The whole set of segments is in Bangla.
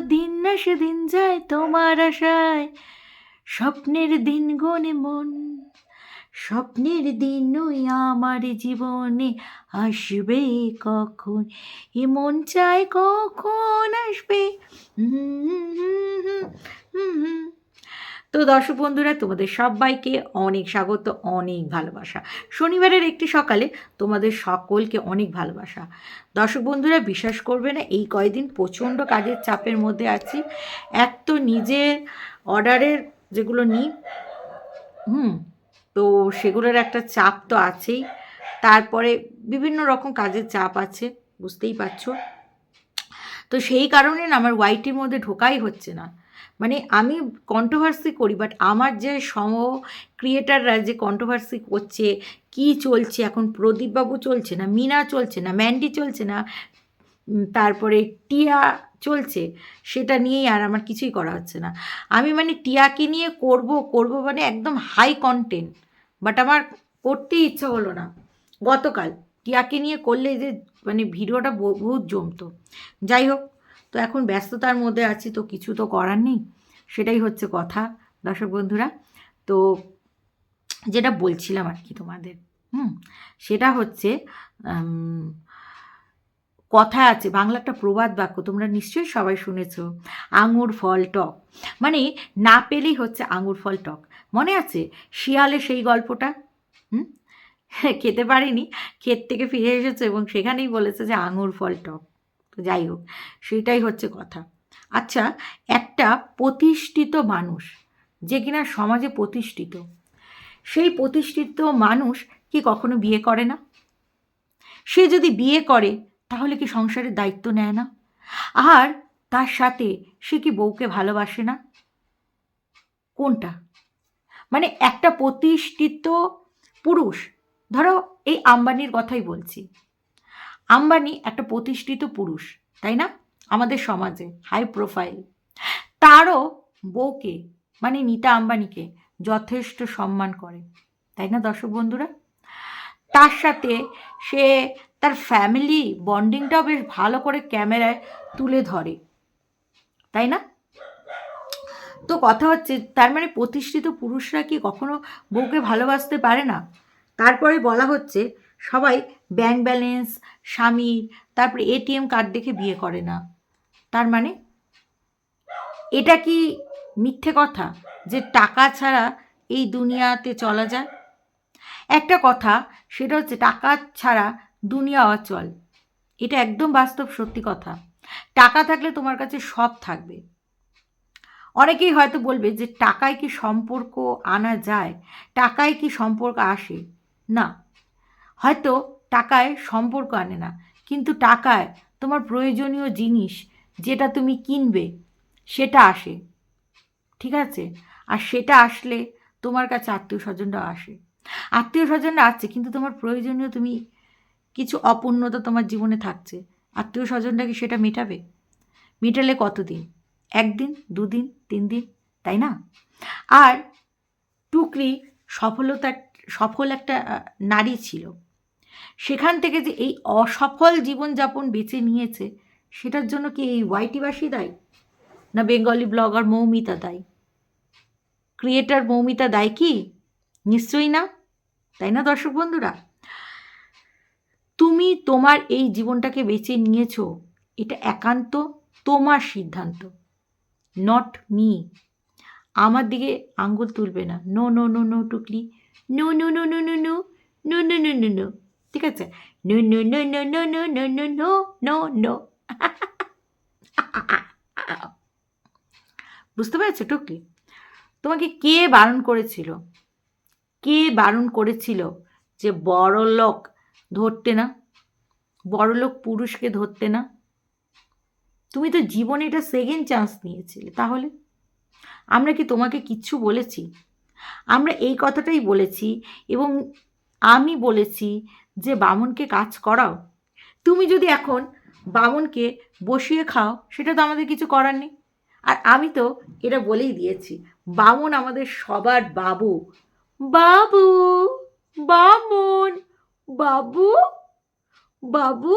দিন না সেদিন যায় তোমার আশায়। স্বপ্নের দিন গনে মন, স্বপ্নের দিনই আমার জীবনে আসবে কখন? এ মন চায় কখন আসবে? তো দর্শক বন্ধুরা, তোমাদের সবাইকে অনেক স্বাগত, অনেক ভালোবাসা। শনিবারের একটি সকালে তোমাদের সকলকে অনেক ভালোবাসা। দর্শক বন্ধুরা, বিশ্বাস করবে না, এই কয়দিন প্রচণ্ড কাজের চাপের মধ্যে আছি। এক তো নিজের অর্ডারের যেগুলো নিই, হুম, তো সেগুলোর একটা চাপ তো আছেই। তারপরে বিভিন্ন রকম কাজের চাপ আছে, বুঝতেই পারছ। তো সেই কারণে না, আমার ওয়াইটির মধ্যে ঢোকাই হচ্ছে না। মানে আমি কন্ট্রোভার্সি করি বাট আমার যে সম ক্রিয়েটাররা যে কন্ট্রোভার্সি করছে, কি চলছে, এখন প্রদীপবাবু চলছে না, মিনা চলছে না ম্যান্ডি চলছে না তারপরে টিয়া চলছে, সেটা নিয়েই আর আমার কিছুই করা হচ্ছে না। আমি মানে টিয়াকে নিয়ে করব করব মানে একদম হাই কন্টেন্ট বাট আমার করতেই ইচ্ছা হলো না। গতকাল টিয়াকে নিয়ে করলে যে মানে ভিডিওটা বহুত জমতো। যাই হোক তো এখন ব্যস্ততার মধ্যে আছি, তো কিছু তো করার নেই। সেটাই হচ্ছে কথা, দর্শক বন্ধুরা। তো যেটা বলছিলাম আর কি তোমাদের, হুম, সেটা হচ্ছে কথা আছে, বাংলা একটা প্রবাদ বাক্য, তোমরা নিশ্চয়ই সবাই শুনেছো, আঙুর ফল টক। মানে না পেলেই হচ্ছে আঙুর ফল টক। মনে আছে শিয়ালে সেই গল্পটা? হুম? খেতে পারিনি, ক্ষেত থেকে ফিরে এসেছে এবং সেখানেই বলেছে যে আঙুর ফল টক। তো যাই হোক সেটাই হচ্ছে কথা। আচ্ছা একটা প্রতিষ্ঠিত মানুষ যে কিনা সমাজে প্রতিষ্ঠিত, সেই প্রতিষ্ঠিত মানুষ কি কখনো বিয়ে করে না? সে যদি বিয়ে করে, তাহলে কি সংসারের দায়িত্ব নেয় না? আর তার সাথে সে কি বউকে ভালোবাসে না? কোনটা? মানে একটা প্রতিষ্ঠিত পুরুষ, ধরো এই আম্বানির কথাই বলছি আম্বানি একটা প্রতিষ্ঠিত পুরুষ, তাই না? আমাদের সমাজে হাই প্রোফাইল তারও বউকে মানে নিতা আম্বানিকে যথেষ্ট সম্মান করে, তাই না দর্শক বন্ধুরা? তার সাথে সে তার ফ্যামিলি বন্ডিংটাও বেশ ভালো করে ক্যামেরায় তুলে ধরে, তাই না? তো কথা হচ্ছে, তার মানে প্রতিষ্ঠিত পুরুষরা কি কখনো বউকে ভালোবাসতে পারে না? তারপরে বলা হচ্ছে সবাই ব্যাংক ব্যালেন্স স্বামীর, তারপরে এটিএম কার্ড দেখে বিয়ে করে না। তার মানে এটা কি মিথ্যে কথা যে টাকা ছাড়া এই দুনিয়াতে চলা যায়? একটা কথা সেটা হচ্ছে টাকা ছাড়া দুনিয়া অচল। এটা একদম বাস্তব সত্যি কথা। টাকা থাকলে তোমার কাছে সব থাকবে। অনেকেই হয়তো বলবে যে টাকায় কি সম্পর্ক আনা যায়? টাকায় কি সম্পর্ক আসে? না। হয়তো টাকায় সম্পর্ক আনে না। কিন্তু টাকায় তোমার প্রয়োজনীয় জিনিস যেটা তুমি কিনবে, সেটা আসে। ঠিক আছে? আর সেটা আসলে তোমার কাছে আত্মীয় স্বজনরা আসে। আত্মীয় স্বজনরা আছে কিন্তু তোমার প্রয়োজনীয় তুমি কিছু অপূর্ণতা তোমার জীবনে থাকছে। আত্মীয় স্বজনরা কি সেটা মেটাবে? মেটালে কতদিন? একদিন, দুদিন তিন দিন তাই না? আর টুকরি সফলতা সফল একটা নারী ছিল। সেখান থেকে যে এই অসফল জীবনযাপন বেছে নিয়েছে, সেটার জন্য কি এই ওয়াইটিবাসী দায়ী? না বেঙ্গলি ব্লগার মৌমিতা দায়ী? ক্রিয়েটার মৌমিতা দায় কি? নিশ্চয়ই না। তাই না দর্শক বন্ধুরা? তুমি তোমার এই জীবনটাকে বেছে নিয়েছো, এটা একান্ত তোমার সিদ্ধান্ত নট মি আমার দিকে আঙ্গুল তুলবে না। নো নো নো নো টুকলি। No no no no no no no no no no no ঠিক আছে no no no no no no no no no no no বুঝতে পেরেছ টুকলি তোমাকে কে বারণ করেছিল কে বারণ করেছিল যে বড় লোক ধরতে না বড় লোক পুরুষকে ধরতে না তুমি তো জীবনে এটা সেকেন্ড চান্স নিয়েছিলে তাহলে আমরা কি তোমাকে কিচ্ছু বলেছি আমরা এই কথাটাই বলেছি এবং আমি বলেছি যে বামনকে কাজ করাও তুমি যদি এখন বামনকে বসিয়ে খাও সেটা তো আমাদের কিছু করার নেই আর আমি তো এটা বলেই দিয়েছি বামন আমাদের সবার বাবু বাবু বামন বাবু বাবু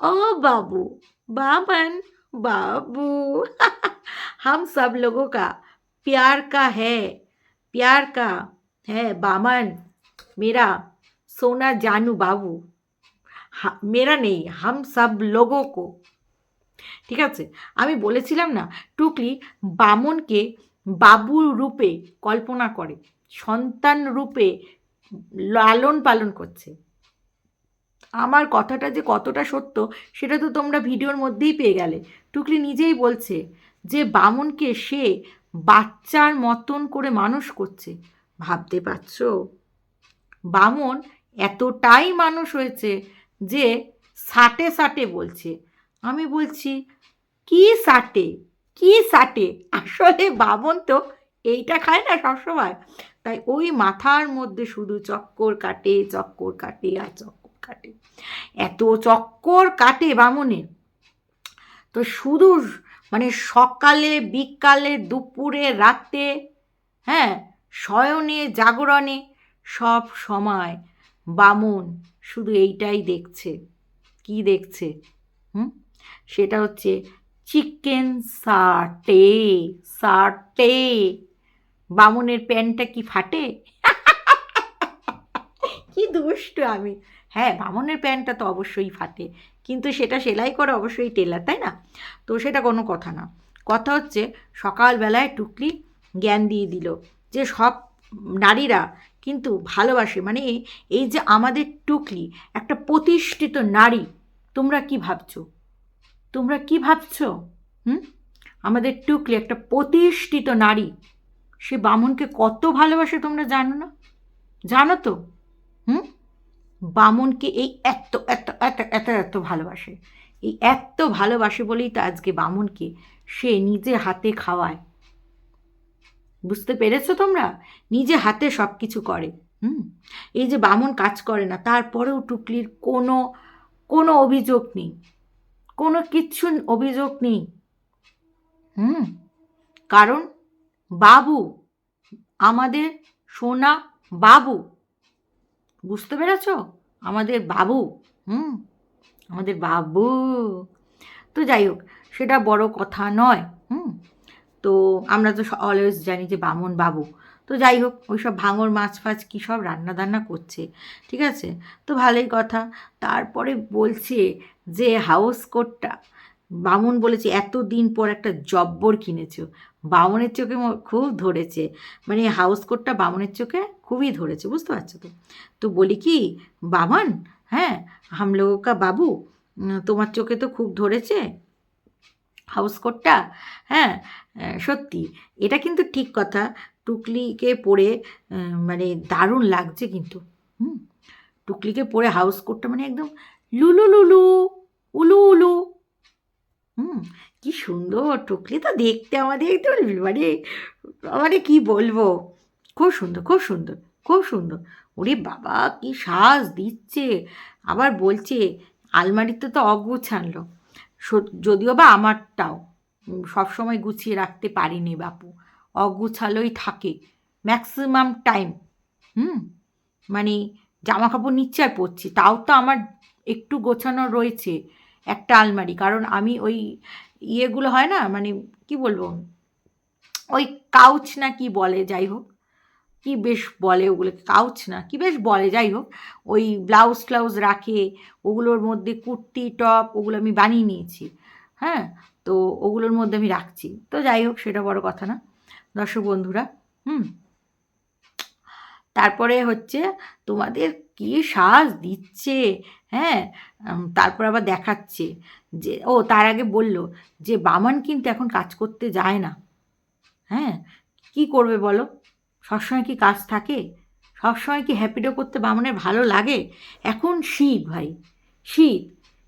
ও বাবু বামন बाबू हम सब लोगों का प्यार का है प्यार का है बामन मेरा সোনা জানু বাবু মেরা নেই হাম সব লোগো কো ঠিক আছে আমি বলেছিলাম না, টুকলি বামনকে বাবু রূপে কল্পনা করে, সন্তান রূপে লালন পালন করছে। আমার কথাটা যে কতটা সত্য, সেটা তো তোমরা ভিডিওর মধ্যেই পেয়ে গেলে। টুকলি নিজেই বলছে যে বামনকে সে বাচ্চার মতন করে মানুষ করছে। ভাবতে পারছ? বামন এতটাই মানুষ হয়েছে যে সাটে সাটে বলছে। আমি বলছি, কি সাটে? কি সাটে? আসলে বামন তো এইটা খায় না সবসময়। তাই ওই মাথার মধ্যে শুধু চক্কর কাটে চক্কর কাটে আর চক্কর কাটে। এত চক্কর কাটে বামনের। তো শুধু মানে সকালে, বিকালে, দুপুরে, রাতে হ্যাঁ শয়নে, জাগরণে সব সময় বামন, শুধু এইটাই দেখছে। কি দেখছে? হুম? সেটা হচ্ছে চিকেন সাটে সাটে। বামনের প্যান্টটা কি ফাটে? কি দুষ্ট আমি। হ্যাঁ বামনের প্যান্টটা তো অবশ্যই ফাটে। কিন্তু সেটা সেলাই করে অবশ্যই টেলার, তাই না? তো সেটা কোনো কথা না। কথা হচ্ছে সকালবেলায় টুকলি জ্ঞান দিয়ে দিল যে সব নারীরা কিন্তু ভালোবাসে। মানে এই যে আমাদের টুকলি, একটা প্রতিষ্ঠিত নারী, তোমরা কি ভাবছ? তোমরা কি ভাবছ? হুম? আমাদের টুকলি, একটা প্রতিষ্ঠিত নারী, সে বামনকে কত ভালোবাসে তোমরা জানো না? জানো তো? হুম? বামনকে এই এত এত এত এত এত ভালোবাসে। এই এত ভালোবাসে বলেই তো আজকে বামনকে সে নিজে হাতে খাওয়ায়। বুঝতে পেরেছ তোমরা? নিজে হাতে সব কিছু করে, হুম? এই যে বামন কাজ করে না, তারপরেও টুকলির কোনো কোনো অভিযোগ নেই। কোনো কিচ্ছু অভিযোগ নেই। হুম? কারণ বাবু, আমাদের সোনা বাবু। বুঝতে পেরেছ? আমাদের বাবু, হুম? আমাদের বাবু। তো যাই হোক, সেটা বড় কথা নয়, হুম? তো আমরা তো অলওয়েজ জানি যে বামন বাবু। তো যাই হোক ওই সব ভাঙর, মাছ ফাছ কী সব রান্না দান্না করছে, ঠিক আছে? তো ভালোই কথা। তারপরে বলছে যে হাউস কোটটা বামুন বলেছে এত দিন পর একটা জব্বর কিনেছ। বামনের চোখে খুব ধরেছে। মানে হাউস কোটটা বামনের চোখে খুবই ধরেছে, বুঝতে পারছ তো? তো বলি কি, বামন হ্যাঁ হামলোকা বাবু তোমার চোখে তো খুব ধরেছে? হাউস কোটটা হ্যাঁ? সত্যি। এটা কিন্তু ঠিক কথা। টুকলিকে পরে মানে দারুণ লাগছে কিন্তু। হুম? টুকলিকে পরে হাউস কোটটা মানে একদম লুলু লুলু উলু উলু হুম? কি সুন্দর টুকলি। তো দেখতে আমাদের একদম মানে মানে কি বলব? খুব সুন্দর খুব সুন্দর খুব সুন্দর। ওরে বাবা, কি সাজ দিচ্ছে। আবার বলছে, আলমারিতে তো অগুছানলো সত- যদিও বা আমারটাও সবসময় গুছিয়ে রাখতে পারিনি বাপু, অগুছালোই থাকে, ম্যাক্সিমাম টাইম, হুম? মানে জামা কাপড় নিচ্ছে আর পরছি, তাও তো আমার একটু গোছানো রয়েছে, একটা আলমারি, কারণ আমি ওই ইয়েগুলো হয় না মানে কি বলব, ওই কাউচ না কি বলে, যাই হোক কি বেশ বলে ওগুলো? কাউচ না, কি বেশ বলে, যাই হোক। ওই ব্লাউজ ট্লাউজ রাখে, ওগুলোর মধ্যে কুর্তি টপ ওগুলো আমি বানিয়ে নিয়েছি। হ্যাঁ? তো ওগুলোর মধ্যে আমি রাখছি। তো যাই হোক, সেটা বড় কথা না। দর্শক বন্ধুরা, হুম? তারপরে হচ্ছে তোমাদের কি সাজ দিচ্ছে? হ্যাঁ? তারপর আবার দেখাচ্ছে যে, ও তার আগে বলল যে, বামান কিন্তু এখন কাজ করতে যায় না। হ্যাঁ? কি করবে বলো? সবসময় কি কাজ থাকে? সবসময় কি হ্যাপিডো করতে বামনের ভালো লাগে? এখন শীত ভাই, শীত।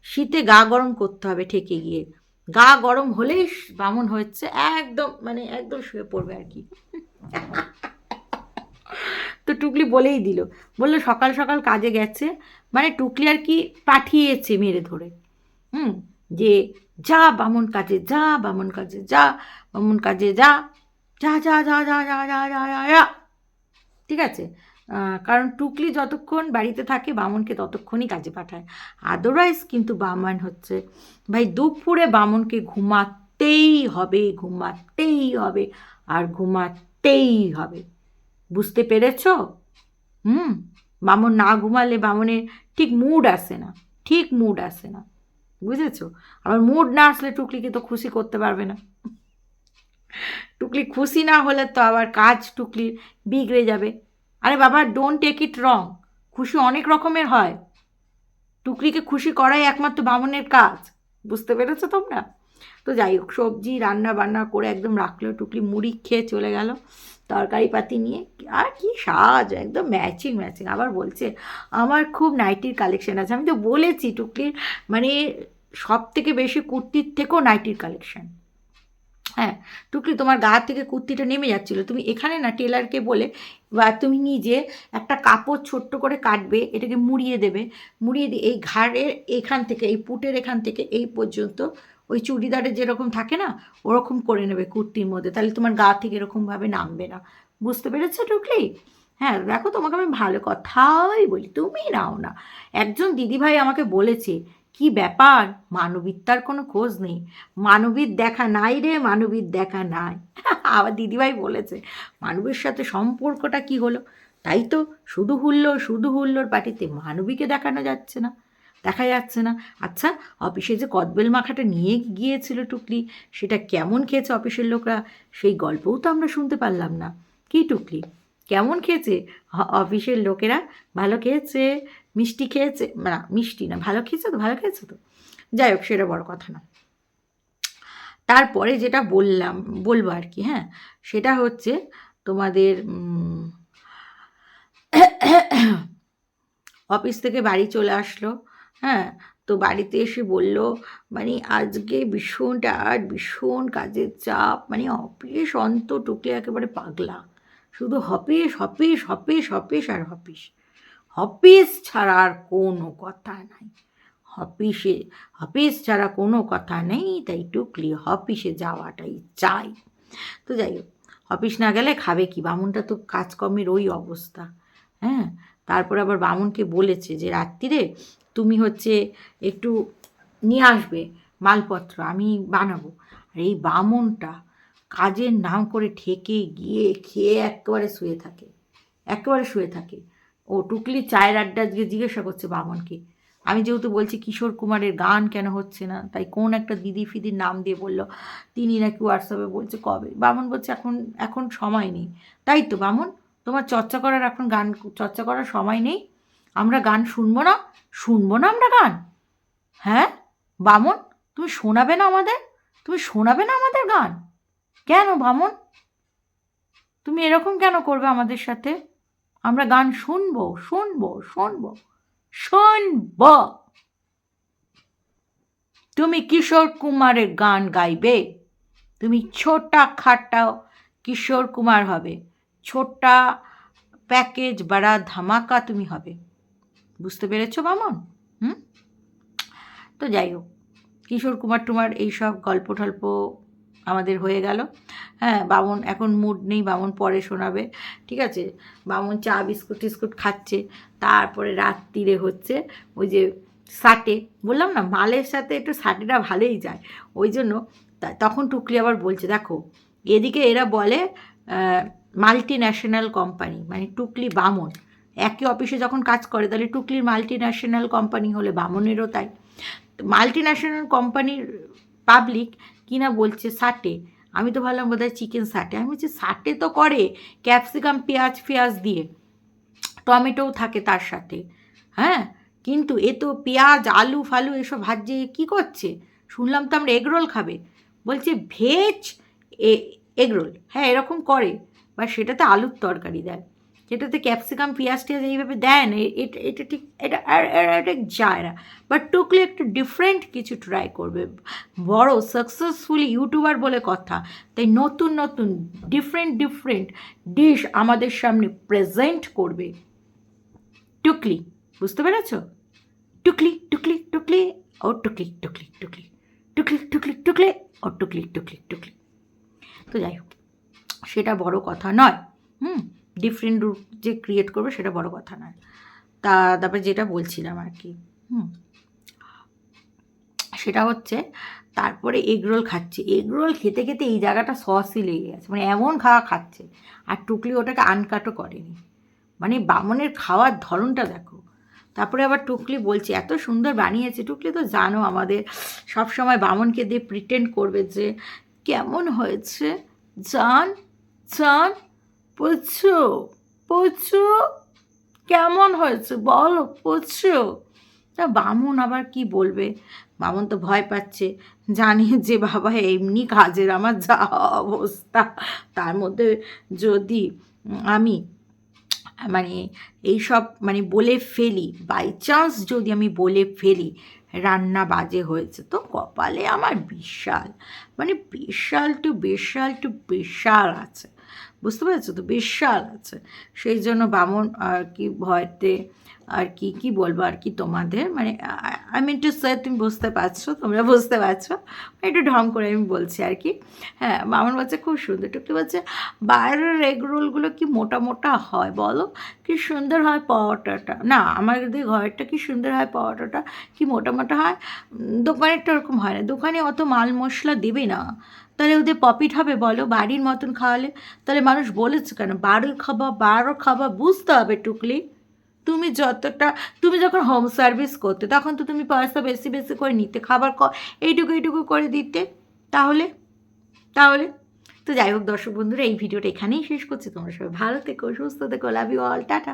শীতে গা গরম করতে হবে ঠেকে গিয়ে। গা গরম হলেই বামন হচ্ছে একদম মানে একদম শুয়ে পড়বে আর কি। তো টুকলি বলেই দিল। বলল সকাল সকাল কাজে গেছে মানে টুকলি আর কি পাঠিয়েছে মেরে ধরে। হুম, যে যা বামন কাজে, যা বামন কাজে, যা বামন কাজে, যা। যা যা যা যা যা যা যা যা যা। ঠিক আছে? কারণ টুকলি যতক্ষণ বাড়িতে থাকে, বামনকে ততক্ষণই কাজে পাঠায়। আদারওয়াইজ কিন্তু বামন হচ্ছে, ভাই দুপুরে বামনকে ঘুমাতেই হবে ঘুমাতেই হবে, আর ঘুমাতেই হবে। বুঝতে পেরেছ? হুম? বামন না ঘুমালে বামনের ঠিক মুড আসে না, ঠিক মুড আসে না। বুঝেছ? আবার মুড না আসলে টুকলিকে তো খুশি করতে পারবে না। টুকলি খুশি না হলে তো আবার কাজ টুকলির বিগড়ে যাবে। আরে বাবা ডোন্ট টেক ইট রং খুশি অনেক রকমের হয়। টুকলিকে খুশি করাই একমাত্র বামনের কাজ। বুঝতে পেরেছ তোমরা? তো যাই হোক, সবজি, রান্না বান্না করে একদম রাখল, টুকলি মুড়ি খেয়ে চলে গেল তরকারি পাতি নিয়ে। আর কি সাজ, একদম ম্যাচিং ম্যাচিং আবার বলছে, আমার খুব নাইটির কালেকশন আছে। আমি তো বলেছি, টুকলির মানে সব থেকে বেশি কুর্তির থেকেও নাইটির কালেকশন হ্যাঁ টুকলি তোমার গা থেকে কুর্তিটা নেমে যাচ্ছিল। তুমি এখানে না টেলারকে বলে, বা তুমি নিজে একটা কাপড় ছোট্ট করে কাটবে, এটাকে মুড়িয়ে দেবে। মুড়িয়ে দিয়ে এই ঘাড়ের এখান থেকে, এই পুটের এখান থেকে এই পর্যন্ত ওই চুড়িদারের যেরকম থাকে না, ওরকম করে নেবে কুর্তির মধ্যে। তাহলে তোমার গা থেকে এরকমভাবে নামবে না। বুঝতে পেরেছ টুকলি? হ্যাঁ দেখো তোমাকে আমি ভালো কথাই বলি, তুমি নাও না। একজন দিদিভাই আমাকে বলেছে কি ব্যাপার? মানবিকতার কোনো খোঁজ নেই। মানবীর দেখা নাই রে, মানবীর দেখা নাই। আবার দিদিভাই বলেছে, মানবীর সাথে সম্পর্কটা কি হলো? তাই তো শুধু হুল্লোড়, শুধু হুল্লোর পার্টিতে মানবীকে দেখানো যাচ্ছে না, দেখা যাচ্ছে না। আচ্ছা অফিসে যে কদবেল মাখাটা নিয়ে গিয়েছিল টুকলি, সেটা কেমন খেয়েছে অফিসের লোকরা? সেই গল্পও তো আমরা শুনতে পারলাম না। কি টুকলি? কেমন খেয়েছে? অফিসের লোকেরা ভালো খেয়েছে? মিষ্টি খেয়েছে না মিষ্টি না, ভালো খেয়েছে তো, ভালো খেয়েছে তো। যাই হোক, সেটা বড় কথা না। তারপরে যেটা বললাম, বলব আর কি হ্যাঁ? সেটা হচ্ছে তোমাদের অফিস থেকে বাড়ি চলে আসলো হ্যাঁ? তো বাড়িতে এসে বলল মানে আজকে ভীষণ টায়ার্ড, ভীষণ কাজের চাপ মানে অফিস অন্ত টুকলে একেবারে পাগলা। শুধু হপিস হপিস হপিস হপিস আর হপিস। হপিস ছাড়া আর কোনো কথা নাই। হপিসে হপিস ছাড়া কোনো কথা নেই, তাই টুকলি হপিসে যাওয়াটাই চাই। তো যাই হোক অফিস না গেলে খাবে কি? বামুনটা তো কাজকর্মের ওই অবস্থা হ্যাঁ? তারপর আবার বামুনকে বলেছে যে রাত্রিরে তুমি হচ্ছে একটু নিয়ে আসবে মালপত্র, আমি বানাবো। আর এই বামুনটা কাজের নাম করে ঠেকে গিয়ে খেয়ে একেবারে শুয়ে থাকে, একেবারে শুয়ে থাকে। ও টুকলি চায়ের আড্ডা আজকে জিজ্ঞাসা করছে বামনকে। আমি যেহেতু বলছি কিশোর কুমারের গান কেন হচ্ছে না, তাই কোন একটা দিদি ফিদির নাম দিয়ে বলল, তিনি নাকি হোয়াটসঅ্যাপে বলছে কবে। বামন বলছে এখন এখন সময় নেই। তাই তো বামন, তোমার চর্চা করার এখন গান, চর্চা করার সময় নেই? আমরা গান শুনব না? শুনব না আমরা গান? হ্যাঁ? বামন, তুমি শোনাবে না আমাদের? তুমি শোনাবে না আমাদের গান? কেন বামন? তুমি এরকম কেন করবে আমাদের সাথে? আমরা গান শুনব শুনব শুনব শুনব। তুমি কিশোর কুমারের গান গাইবে? তুমি ছোটা খাটা কিশোর কুমার হবে। ছোটা প্যাকেজ বাড়া ধামাকা তুমি হবে। বুঝতে পেরেছ বামন? হুম? তো যাই হোক, কিশোর কুমার টুমার এইসব গল্প টল্প আমাদের হয়ে গেল। হ্যাঁ বামন, এখন মুড নেই, বামন পরে শোনাবে। ঠিক আছে? বামন চা, বিস্কুট, টিস্কুট খাচ্ছে। তারপরে রাত্রিরে হচ্ছে ওই যে সাটে, বললাম না, মালের সাথে একটু সাটেটা ভালোই যায়। ওই জন্য তখন টুকলি আবার বলছে, দেখো, এদিকে এরা বলে মাল্টি ন্যাশনাল কোম্পানি মানে টুকলি বামন। একই অফিসে যখন কাজ করে, তাহলে টুকলির মাল্টি ন্যাশনাল কোম্পানি হলে বামনেরও তাই। মাল্টি ন্যাশনাল কোম্পানির পাবলিক কিনা বলছে সাটে? আমি তো ভাবলাম বোধহয় চিকেন সাটে। আমি বলছি, সাটে তো করে ক্যাপসিকাম পেঁয়াজ, ফেয়াজ দিয়ে। টমেটোও থাকে তার সাথে। হ্যাঁ? কিন্তু এ তো পেঁয়াজ, আলু, ফালু এসব ভাজছে কী করছে? শুনলাম তো আমরা এগরোল খাবে। বলছে, ভেজ এগরোল। হ্যাঁ এরকম করে। বা সেটাতে আলুর তরকারি দেয়। যেটাতে ক্যাপসিকাম, পেঁয়াজ, টিয়াজ এইভাবে দেয় না এটা এটা ঠিক, এটা এটা যায় না। বাট টুকলে একটু ডিফারেন্ট কিছু ট্রাই করবে। বড় সাকসেসফুল ইউটিউবার বলে কথা। তাই নতুন নতুন ডিফারেন্ট ডিফারেন্ট ডিশ আমাদের সামনে প্রেজেন্ট করবে। টুকলি, বুঝতে পেরেছ? টুকলি টুকলি টুকলি, ও টুকলি টুকলি টুকলি টুকলি টুকলি টুকলি, ও টুকলি টুকলি টুকলি। তো যাই হোক, সেটা বড় কথা নয়। হুম? ডিফারেন্ট রুট যে ক্রিয়েট করবে সেটা বড় কথা নয়। তা, তারপরে যেটা বলছিলাম আর কি, হুম, সেটা হচ্ছে তারপরে এগরোল খাচ্ছে। এগরোল খেতে খেতে এই জায়গাটা সসই লেগে গেছে। মানে এমন খাওয়া খাচ্ছে, আর টুকলি ওটাকে আনকাটও করেনি। মানে বামনের খাওয়ার ধরনটা দেখো। তারপরে আবার টুকলি বলছে, এত সুন্দর বানিয়েছে। টুকলি তো জানো আমাদের সব সময় বামনকে দিয়ে প্রিটেন্ড করবে যে, কেমন হয়েছে? জান জান পুচু পুচু কেমন হয়েছে বলো পুচু তা বামন আবার কি বলবে? বামন তো ভয় পাচ্ছে। জানি যে বাবা এমনি কাজের আমার যা অবস্থা। তার মধ্যে যদি আমি মানে এইসব মানে বলে ফেলি বাই চান্স যদি আমি বলে ফেলি, রান্না বাজে হয়েছে, তো কপালে আমার বিশাল মানে বিশাল টু বিশাল টু বিশাল আছে। বুঝতে পেরেছ? তো বিশাল আছে। সেই জন্য বামন আর কি ভয়তে আর কি কি বলব আর কি তোমাদের? মানে আই মিন টু সে তুমি বুঝতে পারছ, তোমরা বুঝতে পারছ। একটু ঢং করে আমি বলছি আর কি। হ্যাঁ মামন বলছে, খুব সুন্দর। টুকলি বলছে, বাইরের এগ রোলগুলো কি মোটা মোটা হয় বলো? কি সুন্দর হয় পাওয়াটাটা না, আমাদের ঘরেরটা কি সুন্দর হয় পাওয়াটাটা কি মোটা মোটা হয়? দোকানেরটা ওরকম হয় না। দোকানে অত মাল মশলা দেবে না। তাহলে ওদের প্রফিট হবে বলো? বাড়ির মতন খাওয়ালে? তাহলে মানুষ বলেছে কেন? বাড়ির খাবার বারো খাবার বুঝতে হবে টুকলি। তুমি যতটা, তুমি যখন হোম সার্ভিস করতে, তখন তো তুমি পয়সা বেশি বেশি করে নিতে। খাবার এইটুকু এইটুকু করে দিতে। তাহলে তাহলে। তো যাই হোক দর্শক বন্ধুরা, এই ভিডিওটা এখানেই শেষ করছি। তোমরা সবাই ভালো থেকো, সুস্থ থেকো লাভ ইউ অল টাটা।